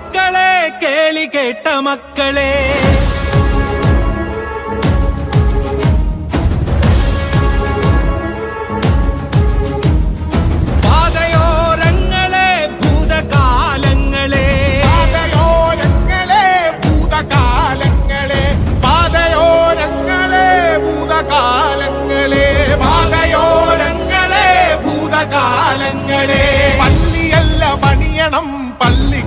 മക്കളെ കേളി കേട്ട മക്കളെ. പാതയോരങ്ങളെ പള്ളിയല്ല പണിയണം പള്ളി